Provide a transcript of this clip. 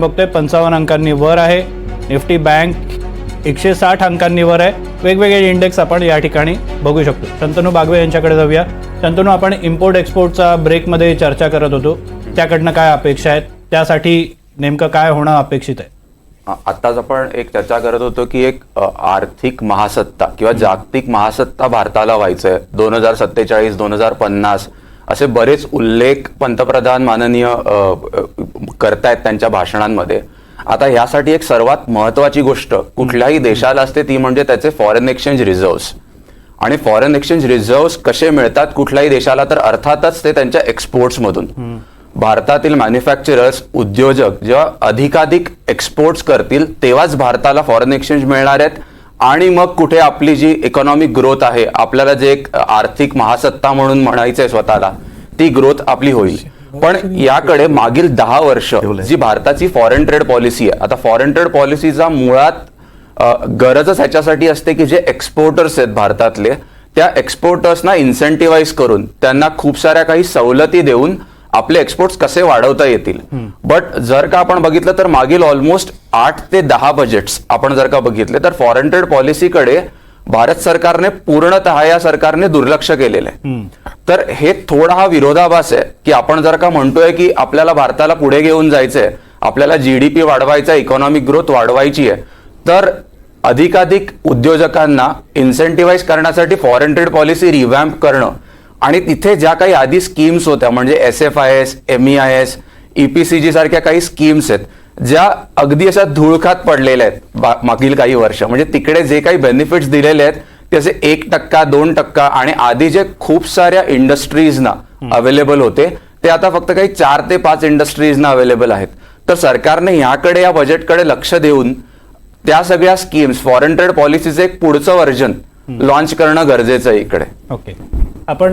बघतोय पंचावन्न अंकांनी वर आहे. निफ्टी बँक एकशे साठ अंकांनी वर आहे. वेगवेगळे इंडेक्स आपण या ठिकाणी बघू शकतो. शंतनू बागवे यांच्याकडे जाऊया. शंतनू आपण इम्पोर्ट एक्सपोर्टचा ब्रेकमध्ये चर्चा करत होतो. त्याकडनं काय अपेक्षा आहेत? त्यासाठी नेमकं काय होणं अपेक्षित आहे? आत्ताच आपण एक चर्चा करत होतो की एक आर्थिक महासत्ता किंवा जागतिक महासत्ता भारताला व्हायचंय. दोन हजार सत्तेचाळीस दोन हजार पन्नास असे बरेच उल्लेख पंतप्रधान माननीय करतायत त्यांच्या भाषणांमध्ये. आता ह्यासाठी एक सर्वात महत्वाची गोष्ट कुठल्याही देशाला असते ती म्हणजे त्याचे फॉरेन एक्सचेंज रिझर्व्ह आणि फॉरेन एक्सचेंज रिझर्व्ह कसे मिळतात कुठल्याही देशाला तर अर्थातच ते त्यांच्या एक्सपोर्ट्समधून भारतातील मॅन्युफॅक्चरर्स उद्योजक जेव्हा अधिकाधिक एक्सपोर्ट्स करतील तेव्हाच भारताला फॉरेन एक्सचेंज मिळणार आहेत. आणि मग कुठे आपली जी इकॉनॉमिक ग्रोथ आहे आपल्याला जे एक आर्थिक महासत्ता म्हणून म्हणायचंय स्वतःला ती ग्रोथ आपली होईल. पण याकडे मागील दहा वर्ष जी भारताची फॉरेन ट्रेड पॉलिसी आहे आता फॉरेन ट्रेड पॉलिसीचा मुळात गरजच ह्याच्यासाठी असते की जे एक्सपोर्टर्स आहेत भारतातले त्या एक्सपोर्टर्सना इन्सेंटिव्हाइज करून त्यांना खूप साऱ्या काही सवलती देऊन आपले एक्सपोर्ट्स कसे वाढवता येतील. बट जर का आपण बघितलं तर मागील ऑलमोस्ट आठ ते दहा बजेट्स आपण जर का बघितले तर फॉरेन ट्रेड पॉलिसीकडे भारत सरकारने पूर्णतः या सरकारने दुर्लक्ष केलेलं आहे. तर हे थोडा हा विरोधाभास आहे की आपण जर का म्हणतोय की आपल्याला भारताला पुढे घेऊन जायचंय आपल्याला जीडीपी वाढवायचा इकॉनॉमिक ग्रोथ वाढवायची आहे तर अधिकाधिक उद्योजकांना इन्सेंटिव्हाइज करण्यासाठी फॉरेन ट्रेड पॉलिसी रिव्हॅम्प करणं आणि तिथे ज्या काही आधी स्कीम्स होत्या म्हणजे S F I S M E I S EPCG सारख्या काही स्कीम्स आहेत ज्या अगदी अशा धुळखात पडलेल्या आहेत मागील काही वर्ष. म्हणजे तिकडे जे काही बेनिफिट्स दिलेले आहेत ते असे एक टक्का दोन टक्का आणि आधी जे खूप साऱ्या इंडस्ट्रीजना अवेलेबल होते ते आता फक्त काही चार ते पाच इंडस्ट्रीजना अवेलेबल आहेत. तर सरकारने ह्याकडे या बजेटकडे लक्ष देऊन त्या सगळ्या स्कीम्स फॉरेन ट्रेड पॉलिसीचं एक पुढचं व्हर्जन लॉन्च करणं गरजेचं आहे इकडे. ओके आपण